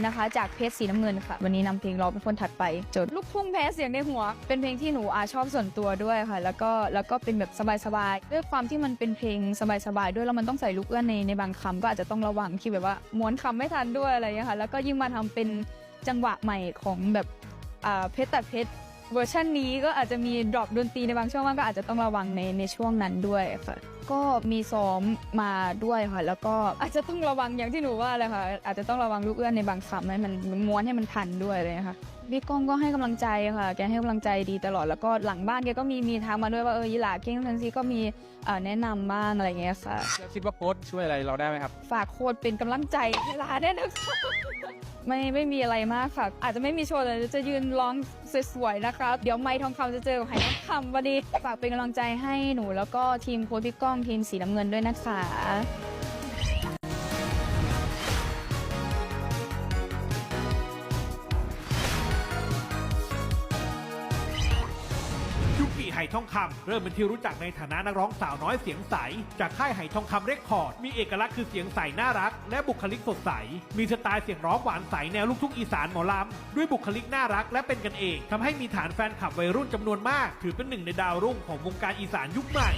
นะคะจากเพจสีน้ำเงินค่ะ วันนี้นำเพลงร้องเป็นคนถัดไปจดลูกทุ่งแพ้เสียงในหัว เป็นเพลงที่หนูอาชอบส่วนตัวด้วยค่ะ แล้วก็แล้วก็เป็นแบบสบายๆด้วยความที่มันเป็นเพลงสบายๆด้วยแล้วมันต้องใส่ลูกเอื้อนในในบางคำก็อาจจะต้องระวังที่แบบว่าม้วนคำไม่ทันด้วยอะไรอย่างเงี้ยค่ะแล้วก็ยิ่งมาทำเป็นจังหวะใหม่ของแบบเพชรตัดเพชร เวอร์ชันนี้ก็อาจจะมีดรอปดนตรีในบางช่วงว่างก็อาจจะต้องระวังในในช่วงนั้นด้วยค่ะ ก็มีซ้อมมาด้วยค่ะ แล้วก็อาจจะต้องระวังอย่างที่หนูว่าเลยค่ะ อาจจะต้องระวังลูกเอื้อนในบางคำให้มันม้วนให้มันทันด้วยเลยค่ะ พี่ก้องก็ให้กำลังใจค่ะ แกให้กำลังใจดีตลอด แล้วก็หลังบ้านแกก็มีมีทางมาด้วยว่าเออยีหลาเก่งทั้งซีก็มีเอ่อแนะนำบ้างอะไรอย่างเงี้ยค่ะแล้วคิดว่าโค้ชช่วยอะไรเราได้ไหมครับ ฝากโค้ดเป็นกำลังใจให้ลาได้นะคะไม่ไม่มีอะไรมากค่ะ อาจจะไม่มีโชว์แต่จะยืนร้องสวยๆนะคะเดี๋ยวไม้ทองคำจะเจอกับไหทองคำวันนี้ฝากเป็นกำลังใจให้หนู แล้วก็ทีมโค้ดพี่ก้องทีมสีน้ำเงินด้วยนะคะ ปีไหทองคำเริ่มเป็นที่รู้จักในฐานะนักร้องสาวน้อยเสียงใส จากค่ายไหทองคำเรคคอร์ด มีเอกลักษณ์คือเสียงใสน่ารัก และบุคลิกสดใส มีสไตล์เสียงร้องหวานใสแนวลูกทุ่งอีสานหมอลำด้วยบุคลิกน่ารักและเป็นกันเองทำให้มีฐานแฟนคลับวัยรุ่นจำนวนมาก ถือเป็นหนึ่งในดาวรุ่งของวงการอีสานยุคใหม่